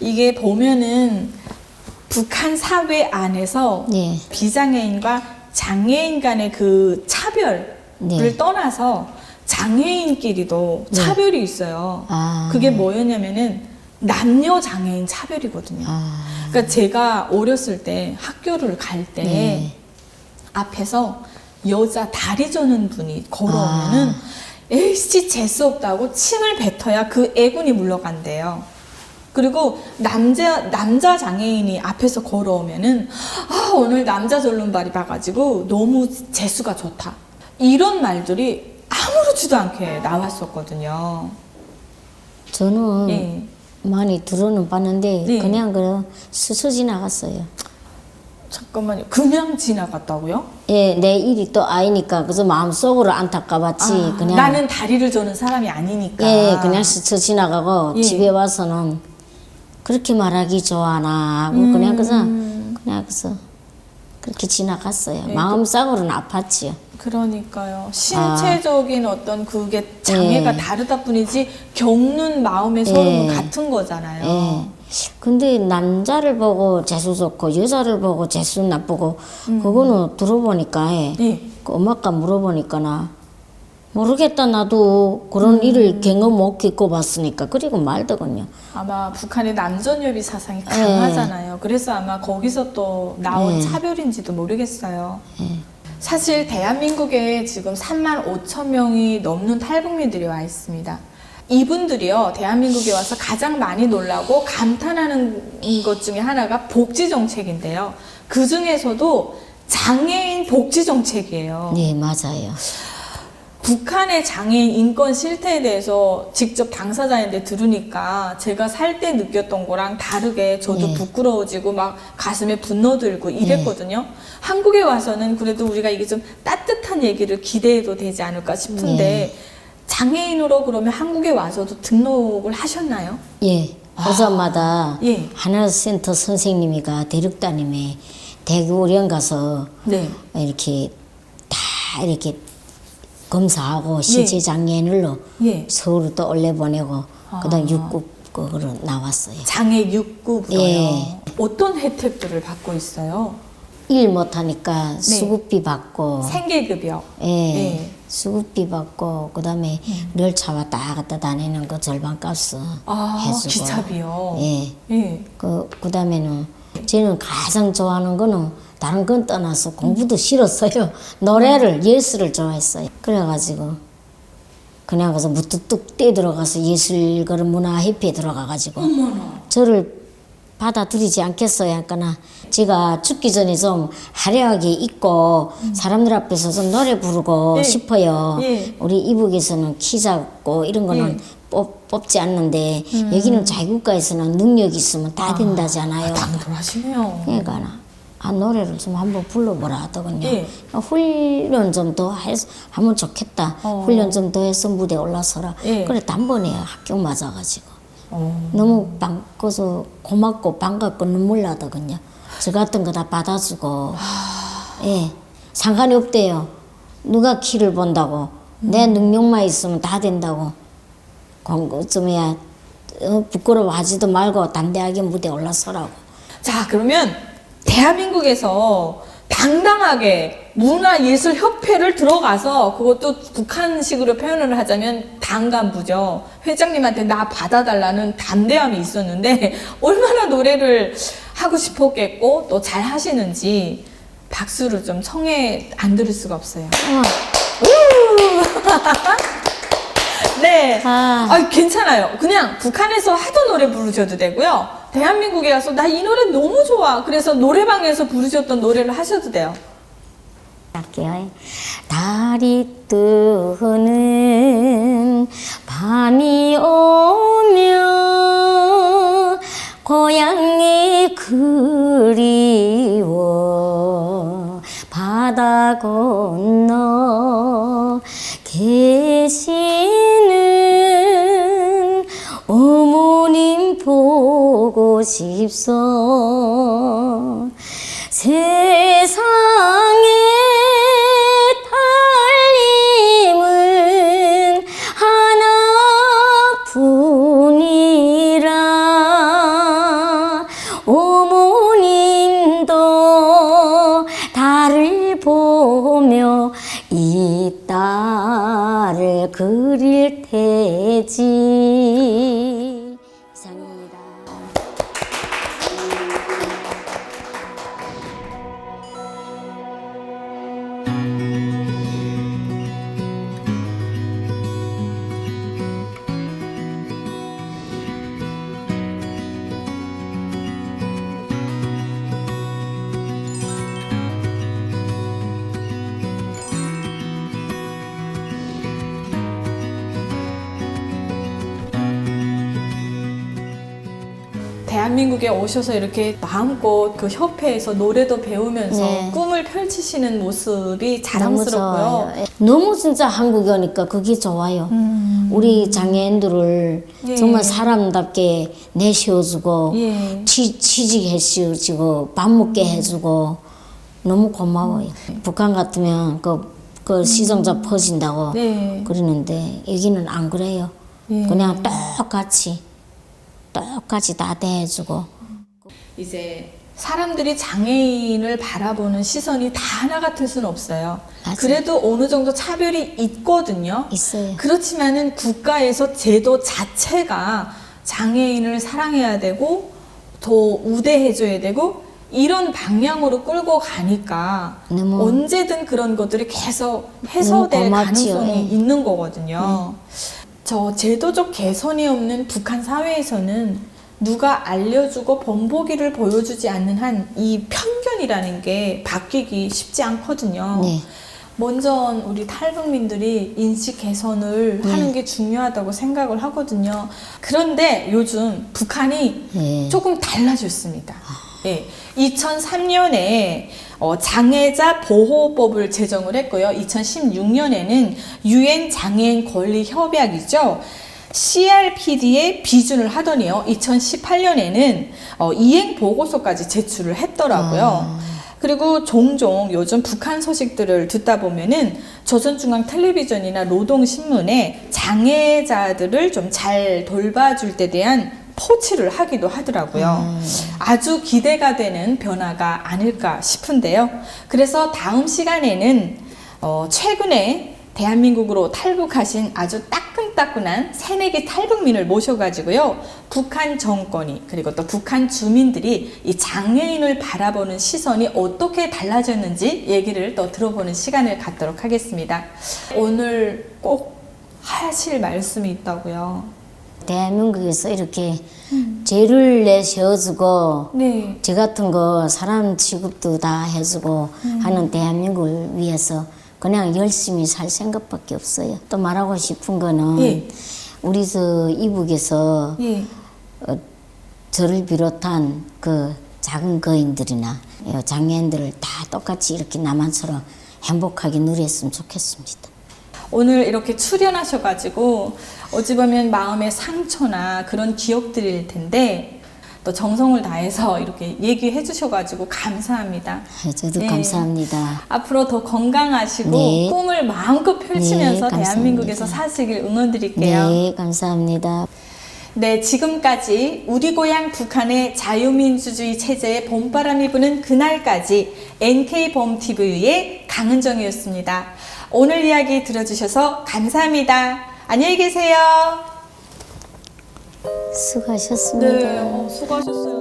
이게 보면은 북한 사회 안에서 네. 비장애인과 장애인 간의 그 차별을 네. 떠나서 장애인끼리도 네. 차별이 있어요. 아. 그게 뭐였냐면은 남녀 장애인 차별이거든요. 아. 그러니까 제가 어렸을 때 학교를 갈때 네. 앞에서 여자 다리 저는 분이 걸어오면은 아. 에이씨 재수 없다고 침을 뱉어야 그 애군이 물러간대요. 그리고 남자 남자 장애인이 앞에서 걸어오면은 아 오늘 남자 전륜발이 봐가지고 너무 재수가 좋다 이런 말들이 아무렇지도 않게 나왔었거든요. 저는 예. 많이 들어는 봤는데 네. 그냥 그 스쳐 지나갔어요. 잠깐만요. 그냥 지나갔다고요? 예, 내 일이 또 아이니까 그래서 마음속으로 안타까웠지. 아, 그냥 나는 다리를 저는 사람이 아니니까. 예, 그냥 스쳐 지나가고 예. 집에 와서는 그렇게 말하기 좋아하나 하고 음. 그냥 그래서 그냥 그래서 그렇게 지나갔어요. 예, 마음속으로는 아팠지요. 그러니까요. 신체적인 어떤 그게 장애가 예. 다르다 뿐이지 겪는 마음의 소름은 예. 같은 거잖아요. 예. 근데 남자를 보고 재수 좋고 여자를 보고 재수 나쁘고 음. 그거는 들어보니까 예. 예. 그 엄마가 물어보니까 나 모르겠다 나도 그런 일을 경험 못 겪어봤으니까 그리고 말더군요. 아마 북한의 남전여비 사상이 강하잖아요. 그래서 아마 거기서 또 나온 예. 차별인지도 모르겠어요. 사실 대한민국에 지금 3만 5천 명이 넘는 탈북민들이 와 있습니다. 이분들이요, 대한민국에 와서 가장 많이 놀라고 감탄하는 것 중에 하나가 복지 정책인데요. 그 중에서도 장애인 복지 정책이에요. 네 맞아요. 북한의 장애인 인권 실태에 대해서 직접 당사자인데 들으니까 제가 살 때 느꼈던 거랑 다르게 저도 네. 부끄러워지고 막 가슴에 분노 들고 이랬거든요. 한국에 와서는 그래도 우리가 이게 좀 따뜻한 얘기를 기대해도 되지 않을까 싶은데 네. 장애인으로 그러면 한국에 와서도 등록을 하셨나요? 예. 호사마다 예. 하나센터 선생님이가 대륙다님에 대구령 가서 네. 이렇게 다 이렇게 검사하고 신체 장애인으로 예. 서울로 또 올려 보내고 그다음 아. 육국으로 나왔어요. 장애 6급으로요. 예. 어떤 혜택들을 받고 있어요? 일 못하니까 수급비 받고 생계급여. 예. 예. 수급비 받고 그다음에 열차 왔다 갔다 다니는 거 절반 값을 아, 해주고 기차비요. 예. 예. 그 그다음에는 저는 가장 좋아하는 거는 다른 건 떠나서 공부도 싫었어요. 노래를 예술을 좋아했어요. 그래가지고 그냥 가서 무뚝뚝 떼 들어가서 예술 그런 문화 협회에 들어가가지고 저를 받아들이지 않겠어요. 그러니까 제가 죽기 전에 좀 화려하게 입고 사람들 앞에서 좀 노래 부르고 예. 싶어요. 예. 우리 이북에서는 키 작고 이런 거는 뽑, 뽑지 않는데 여기는 자기국가에서는 능력 있으면 다 된다잖아요. 당돌하시네요. 그러니까 나, 아 노래를 좀 한번 불러보라 하더군요. 예. 훈련 좀 더 하면 좋겠다. 어. 훈련 좀 더 해서 무대 올라서라. 예. 그래 단번에 합격 맞아가지고 어. 너무 반가서 고맙고 반갑고 눈물 나더군요. 저 같은 거 다 받아주고 예 상관이 없대요. 누가 키를 본다고 내 능력만 있으면 다 된다고 공부 좀 해야 어, 부끄러워하지도 말고 담대하게 무대 올라서라고. 자, 그러면 대한민국에서 당당하게 문화예술협회를 들어가서 그것도 북한식으로 표현을 하자면 당간부죠. 회장님한테 나 받아달라는 담대함이 있었는데 얼마나 노래를 하고 싶었겠고 또 잘 하시는지 박수를 좀 청해 안 들을 수가 없어요. 네. 아. 아, 괜찮아요. 그냥 북한에서 하던 노래 부르셔도 되고요. 대한민국에 와서 나 이 노래 너무 좋아. 그래서 노래방에서 부르셨던 노래를 하셔도 돼요. 할게요. 달이 뜨는 밤이 오면 고향이 그리워 바다 건너 계시는 하나님 보고 싶소. 세상에 달림은 하나뿐이라. 어머님도 달을 보며 이 딸을 그릴 테지. 대한민국에 오셔서 이렇게 마음껏 그 협회에서 노래도 배우면서 네. 꿈을 펼치시는 모습이 너무 자랑스럽고요. 좋아요. 예. 너무 진짜 한국에 오니까 그게 좋아요. 우리 장애인들을 음. 예. 정말 사람답게 내세워주고 예. 취, 취직해주고 밥 먹게 해주고 너무 고마워요. 북한 같으면 그, 그 시정자 퍼진다고 음. 네. 그러는데 여기는 안 그래요. 예. 그냥 똑같이 똑같이 다 대해주고 이제 사람들이 장애인을 바라보는 시선이 다 하나 같을 수는 없어요. 맞아요. 그래도 어느 정도 차별이 있거든요. 있어요. 그렇지만은 국가에서 제도 자체가 장애인을 사랑해야 되고 더 우대해줘야 되고 이런 방향으로 끌고 가니까 언제든 그런 것들이 계속 해소될. 가능성이 예. 있는 거거든요. 저 제도적 개선이 없는 북한 사회에서는 누가 알려주고 본보기를 보여주지 않는 한 이 편견이라는 게 바뀌기 쉽지 않거든요. 네. 먼저 우리 탈북민들이 인식 개선을 네. 하는 게 중요하다고 생각을 하거든요. 그런데 요즘 북한이 네. 조금 달라졌습니다. 예. 2003년에 어, 장애자 보호법을 제정을 했고요. 2016년에는 유엔 장애인 권리 협약이죠. CRPD에 비준을 하더니요. 2018년에는 어, 이행 보고서까지 제출을 했더라고요. 그리고 종종 요즘 북한 소식들을 듣다 보면은 조선중앙 텔레비전이나 노동신문에 장애자들을 좀 잘 돌봐줄 때 대한 포치를 하기도 하더라고요. 아주 기대가 되는 변화가 아닐까 싶은데요. 그래서 다음 시간에는 어, 최근에 대한민국으로 탈북하신 아주 따끈따끈한 새내기 탈북민을 모셔가지고요. 북한 정권이 그리고 또 북한 주민들이 이 장애인을 바라보는 시선이 어떻게 달라졌는지 얘기를 또 들어보는 시간을 갖도록 하겠습니다. 오늘 꼭 하실 말씀이 있다고요. 대한민국에서 이렇게 죄를 내세워주고 네. 저 같은 거 사람 취급도 다 해주고 하는 대한민국을 위해서 그냥 열심히 살 생각밖에 없어요. 또 말하고 싶은 거는 예. 우리 저 이북에서 예. 어, 저를 비롯한 그 작은 거인들이나 어, 장애인들을 다 똑같이 이렇게 나만처럼 행복하게 누렸으면 좋겠습니다. 오늘 이렇게 출연하셔가지고 어찌 보면 마음의 상처나 그런 기억들일 텐데 또 정성을 다해서 이렇게 얘기해 주셔가지고 감사합니다. 아, 저도 네. 감사합니다. 앞으로 더 건강하시고 네. 꿈을 마음껏 펼치면서 네. 대한민국에서 사시길 응원드릴게요. 네, 감사합니다. 네, 지금까지 우리 고향 북한의 자유민주주의 체제에 봄바람이 부는 그날까지 NK범TV의 강은정이었습니다. 오늘 이야기 들어주셔서 감사합니다. 안녕히 계세요. 수고하셨습니다. 네, 어, 수고하셨어요.